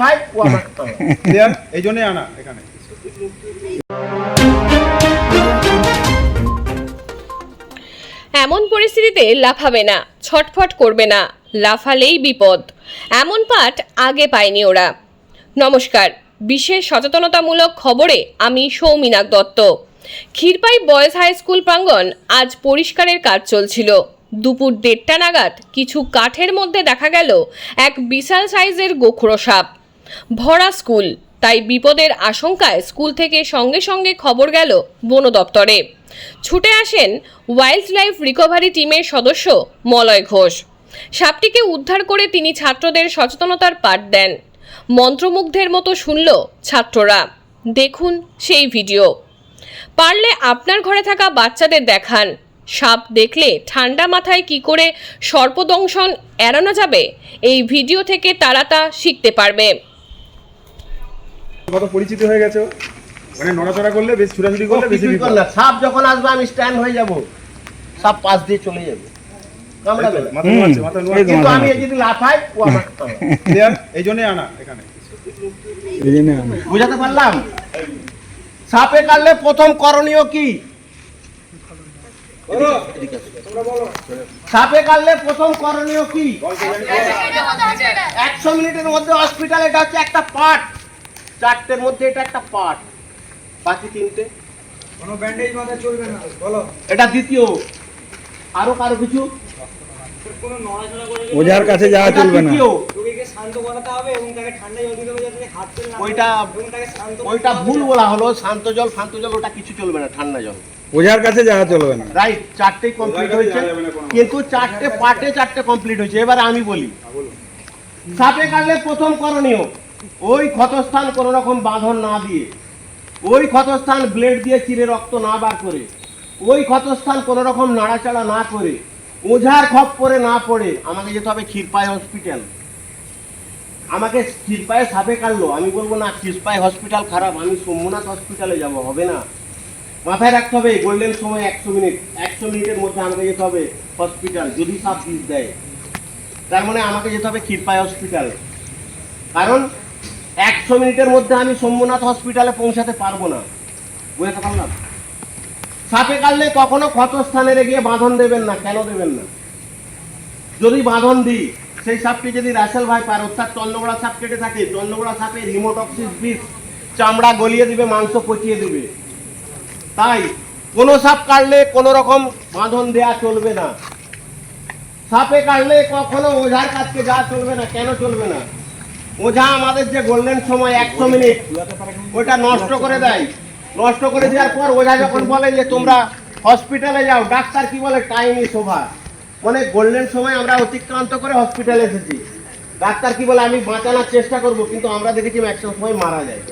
ভাই ও আমার ক্লিয়ার? এই জন্যই আনা এখানে। এমন পরিস্থিতিতে লাফাবে না ছটফট করবে না লাফালেই বিপদ। এমন পাঠ আগে পায়নি ওরা। নমস্কার বিশেষ সচেতনতামূলক খবরে আমি Souminak Dutta. Kshirpai boys high school প্রাঙ্গণ আজ পরিষ্কারের কাজ চলছিল। দুপুর দেড়টা নাগাদ কিছু কাঠের মধ্যে দেখা গেল এক বিশাল সাইজের গোখরো সাপ। ভরা স্কুল। তাই বিপদের আশঙ্কায় স্কুল থেকে সঙ্গে সঙ্গে খবর গেল বন দপ্তরে। ছুটে আসেন ওয়াইল্ড লাইফ রিকভারি টিমের সদস্য মলয় ঘোষ। সাপটিকে উদ্ধার করে তিনি ছাত্রদের সচেতনতার পাঠ দেন। মন্ত্রমুগ্ধের মতো শুনল ছাত্ররা। দেখুন সেই ভিডিও। পারলে আপনার ঘরে থাকা বাচ্চাদের দেখান। সাপ দেখলে ঠান্ডা মাথায় কি করে সর্পদংশন এড়ানো যাবে, এই ভিডিও থেকে তারা তা শিখতে পারবে। কত পরিচিত হয়ে গেছে? মানে নড়াচড়া করলে বেশি ছুটাছুটি করলে বেশি বিপদ। না সাপ যখন আসবে আমি স্ট্যান্ড হয়ে যাব। সাপ পাশ দিয়ে চলে যাবে। কামড়াবে না। মাথা নোয়াচ্ছে মাথা নোয়াচ্ছে কিন্তু আমি এই যদি লাফাই ও আমার ক্লিয়ার এই জন্যই আনা এখানে। বুঝাতে পারলাম? সাপে কাটলে প্রথম করণীয় কি? সাপে কাটলে প্রথম করণীয় কি? একশো মিনিটের মধ্যে হসপিটাল এটা হচ্ছে একটা পার্ট। চারটের মধ্যে এটা একটা পার্ট। বাকি তিনটে। কোনো ব্যান্ডেজ মাথায় চলবে না বলো। এটা দ্বিতীয়। আরও কারও কিছু? ওঝার কাছে যাওয়া চলবে না। রোগীকে শান্ত করাতে হবে এবং তাকে ঠান্ডা জল দিতে হবে যাতে হাত ওইটা ভুল বলা হলো। শান্ত জল শান্ত জল ওটা কিছু চলবে না ঠান্ডা জল। ওঝার কাছে যাওয়া চলবে না। রাইট চারটেই কমপ্লিট হয়েছে। কিন্তু চারটে পার্টে চারটে কমপ্লিট হয়েছে। এবারে আমি বলি। সাপে কাটলে প্রথম করণীয়। ওই ক্ষতস্থান কোনো রকম বাঁধন না দিয়ে, ওই ক্ষতস্থান ব্লেড দিয়ে চিরে রক্ত না বার করে, ওই ক্ষতস্থান কোনো রকম নাড়াচাড়া না করে, ওঝার খপ পরে না পড়ে, আমাকে যেতে হবে ক্ষীরপাই হসপিটাল। আমাকে ক্ষীরপায়ে সাপে কাটলো, আমি বলব না, ক্ষীরপাই হসপিটাল খারাপ, আমি সোমনাথ হসপিটালে যাব, হবে না। মাথায় রাখতে হবে, গোল্ডেন সময় একশো মিনিট, একশো মিনিটের মধ্যে আমাকে যেতে হবে হসপিটাল, যদি সাপ বিষ দেয়। তার মানে আমাকে যেতে হবে ক্ষীরপাই হসপিটাল। কারণ একশো মিনিটের মধ্যে আমি সোমনাথ হসপিটালে পৌঁছাতে পারব না। বুঝতে পারলাম? সাপে কাটলে কখনো ক্ষতস্থানে গিয়ে বাঁধন দেবেন না, কেন দেবেন না? যদি বাঁধন দিই, সেই সাপটি যদি রাসেল ভাই পার, অর্থাৎ চন্দ্রগোড়া সাপ কেটে থাকে, চন্দ্রগোড়া সাপে রিমোটক্সিস বিষ চামড়া গলিয়ে দিবে, মাংস পচিয়ে দিবে। তাই কোনো সাপ কাটলে কোনো রকম বাঁধন দেয়া চলবে না। সাপে কাটলে কখনো ওঝার কাছকে যাওয়া চলবে না, কেন চলবে না? ওঝা আমাদের যে গোল্ডেন সময়, একশো মিনিট ওটা নষ্ট করে দেয়। নষ্ট করে দেওয়ার পর ওঝা যখন বলে যে তোমরা হসপিটালে যাও, ডাক্তার কি বলে? টাইমই শোভা মানে গোল্ডেন সময় আমরা অতিক্রান্ত করে হসপিটালে এসেছি। ডাক্তার কি বলে? আমি বাঁচানোর চেষ্টা করব, কিন্তু আমরা দেখেছি ম্যাক্সিমাম সময় মারা যায়।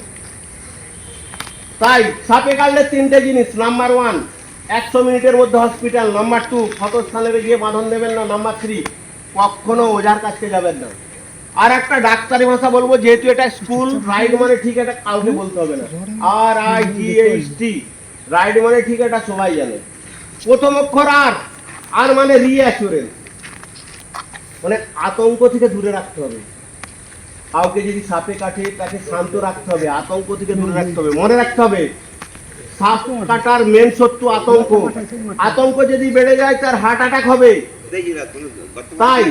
তাই সাপে কাটলে তিনটে জিনিস। নাম্বার ওয়ান একশো মিনিটের মধ্যে হসপিটাল নাম্বার টু ক্ষতস্থানের গিয়ে বাঁধন দেবেন না। নাম্বার থ্রি কখনো ওঝার কাছে যাবেন না। আর একটা ডাক্তারি ভাষা বলব, যেহেতু এটা স্কুল, রাইড মানে ঠিক এটা কাউকে বলতে হবে না। R I G H T, right মানে ঠিক এটা সবাই জানে। প্রথম অক্ষর আর আর মানে রিঅ্যাসুরেন্স মানে আতঙ্ক থেকে দূরে রাখতে হবে। কাউকে যদি সাপে কাটে, তাকে শান্ত রাখতে হবে, আতঙ্ক থেকে দূরে রাখতে হবে, মনে রাখতে হবে। সাপ কাটার মেন শত্রু আতঙ্ক। আতঙ্ক যদি বেড়ে যায়, তার হার্ট অ্যাটাক হবে। তাই,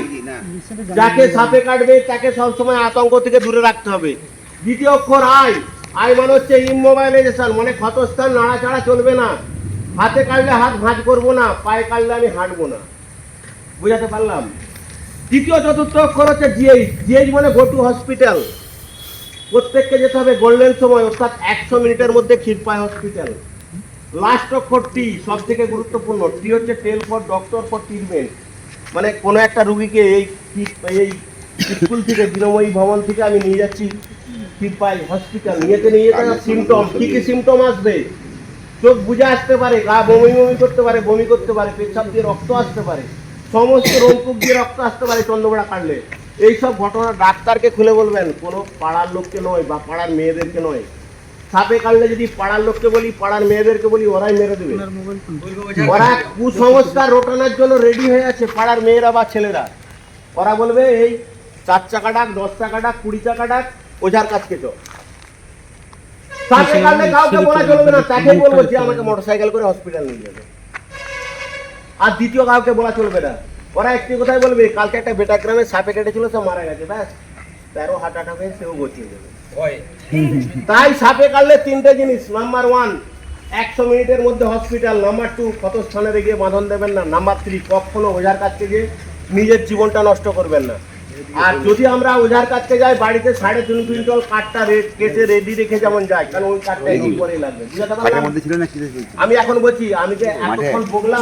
যাকে সাপে কাটবে, তাকে সবসময় আতঙ্ক থেকে দূরে রাখতে হবে। দ্বিতীয় অক্ষর মানে হচ্ছে ইমোবাইলাইজেশন মানে ক্ষতস্থান, নাড়াচাড়া চলবে না। হাতে কাটলে হাত ভাঁজ করব না, পায়ে কাটলে আমি হাঁটবো না। বুঝাতে পারলাম? তৃতীয়, চতুর্থ অক্ষর হচ্ছে জিএইচ জিএইচ মানে গো টু হসপিটাল প্রত্যেককে যেতে হবে গোল্ডেন সময়, অর্থাৎ একশো মিনিটের মধ্যে ক্ষীরপায় হসপিটাল লাস্ট অক্ষর টি সব থেকে গুরুত্বপূর্ণ। টি হচ্ছে tell for doctor for treatment মানে কোনো একটা রুগীকে এই এই স্কুল থেকে, বিনময়ী ভবন থেকে আমি নিয়ে যাচ্ছি ক্ষীরপাই হসপিটাল নিয়েতে নিয়ে যেতে সিমটম কি কি সিমটম আসবে? চোখ বুঝে আসতে পারে, গা বমি বমি করতে পারে, বমি করতে পারে, পেচ্ছাপ দিয়ে রক্ত আসতে পারে। সমস্ত রোগকুক দিয়ে রক্ত আসতে পারে চন্দ্রবেড়া কাটলে এইসব ঘটনা ডাক্তারকে খুলে বলবেন কোনো পাড়ার লোককে নয় বা পাড়ার মেয়েদেরকে নয়। সাপে কাটলে যদি পাড়ার লোককে বলি পাড়ার মেয়েদেরকে বলি ওরাই মেরে দেবে। ওরা কুসংস্কার রোটানোর জন্য রেডি হয়ে আছে পাড়ার মেয়েরা বা ছেলেরা। ওরা বলবে এই চার চাকা ডাক দশ চাকা ডাক কুড়ি চাকা ডাক ওঝার কাছকে চল। সাপে কাটলে কাউকে বলা চলবে না তাকে বলব যে আমাকে মোটরসাইকেল করে হসপিটাল নিয়ে যাবে। আর দ্বিতীয় কাউকে বলা চলবে না। ওরা একটি কথাই বলবে কালকে একটা বেটা গ্রামে সাপে কেটেছিল সে মারা গেছে ব্যাস। তেরো হার্ট অ্যাটাক হয়ে সেও গছিয়ে যাবে তাই সাপে কাটলে তিনটে জিনিস নাম্বার ওয়ান একশো মিনিটের মধ্যে হসপিটাল নাম্বার টু কত স্থানে গিয়ে বাঁধন দেবেন না নাম্বার থ্রি কখনো ওঝার কাছকে গিয়ে নিজের জীবনটা নষ্ট করবেন না। আর যদি আমরা ওঝার কাছকে যাই বাড়িতে সাড়ে তিন কুইন্টাল কাঠটা কেটে রেডি রেখে যেমন যাই কারণ ওই কাঠটা একটু পরেই লাগবে? আমি এখন বলছি আমি যে এতক্ষণ ভাই